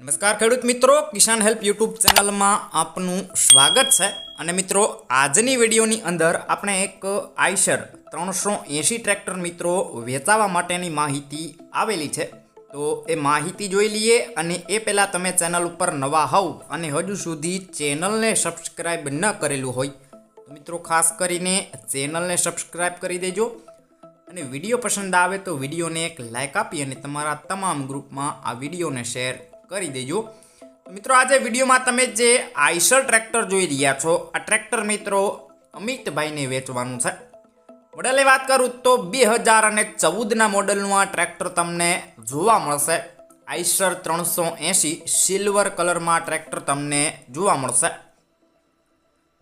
નમસ્કાર ખેડૂત મિત્રો, કિસાન હેલ્પ યુટ્યુબ ચેનલમાં આપનું સ્વાગત છે. અને મિત્રો, આજની વિડીયોની અંદર આપણે એક આઈશર ત્રણસો એંશી ટ્રેક્ટર મિત્રો વેચાવા માટેની માહિતી આવેલી છે. તો એ માહિતી જોઈ લઈએ અને એ પહેલાં તમે ચેનલ ઉપર નવા હોવ અને હજુ સુધી ચેનલને સબસ્ક્રાઈબ ન કરેલું હોય, તો મિત્રો ખાસ કરીને ચેનલને સબસ્ક્રાઈબ કરી દેજો. અને વીડિયો પસંદ આવે તો વિડીયોને એક લાઇક આપી અને તમારા તમામ ગ્રુપમાં આ વિડીયોને શેર કરી દેજો. મિત્રો, આજે વિડીયોમાં તમે જે આઈસર ટ્રેક્ટર જોઈ રહ્યા છો, આ ટ્રેક્ટર મિત્રો અમિતભાઈને વેચવાનું છે. મોડલની વાત કરું તો બે હજાર અને ચૌદના મોડલનું આ ટ્રેક્ટર તમને જોવા મળશે. આઈસર ત્રણસો એંશી સિલ્વર કલરમાં ટ્રેક્ટર તમને જોવા મળશે.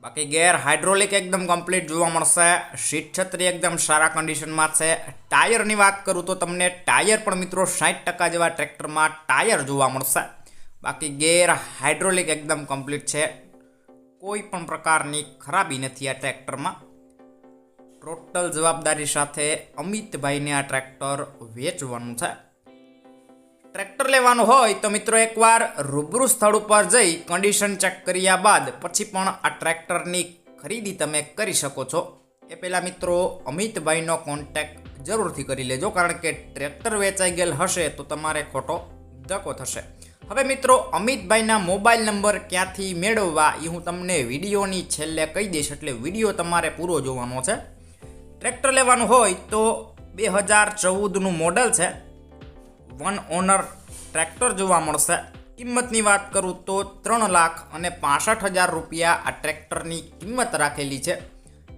બાકી ગેર હાઇડ્રોલિક એકદમ કમ્પ્લીટ જોવા મળશે. સીટ છત્રી એકદમ સારા કન્ડિશનમાં છે. ટાયરની વાત કરું તો તમને ટાયર પણ મિત્રો સાઠ ટકા જેવા ટ્રેક્ટરમાં ટાયર જોવા મળશે. બાકી ગેર હાઇડ્રોલિક એકદમ કમ્પ્લીટ છે. કોઈ પણ પ્રકારની ખરાબી નથી આ ટ્રેક્ટરમાં. ટોટલ જવાબદારી સાથે અમિતભાઈને આ ટ્રેક્ટર વેચવાનું છે. ટ્રેક્ટર લેવાનું હોય તો મિત્રો એકવાર રૂબરૂ સ્થળ ઉપર જઈ કન્ડિશન ચેક કર્યા બાદ પછી પણ આ ટ્રેક્ટરની ખરીદી તમે કરી શકો છો. એ પહેલાં મિત્રો અમિતભાઈનો કોન્ટેક્ટ જરૂરથી કરી લેજો, કારણ કે ટ્રેક્ટર વેચાઈ ગયેલ હશે તો તમારે ખોટો ધક્કો થશે. હવે મિત્રો અમિતભાઈના મોબાઈલ નંબર ક્યાંથી મેળવવા એ હું તમને વિડીયોની છેલ્લે કહી દઈશ, એટલે વીડિયો તમારે પૂરો જોવાનો છે. ટ્રેક્ટર લેવાનું હોય તો બે હજાર ચૌદનું મોડલ છે. વન ઓનર ટ્રેક્ટર જોવા મળશે. કિંમતની વાત કરું તો ત્રણ લાખ અને પાસઠ હજાર રૂપિયા આ ટ્રેક્ટરની કિંમત રાખેલી છે.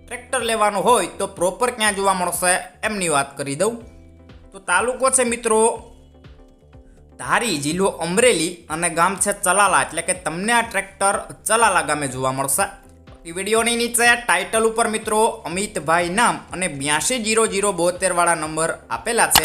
ટ્રેક્ટર લેવાનું હોય તો પ્રોપર ક્યાં જોવા મળશે એમની વાત કરી દઉં. તો તાલુકો છે મિત્રો ધારી, જિલ્લો અમરેલી અને ગામ છે ચલાલા. એટલે કે તમને આ ટ્રેક્ટર ચલાલા ગામે જોવા મળશે. વિડીયોની નીચે ટાઇટલ ઉપર મિત્રો અમિતભાઈ નામ અને બ્યાસી જીરો જીરો બોતેરવાળા નંબર આપેલા છે.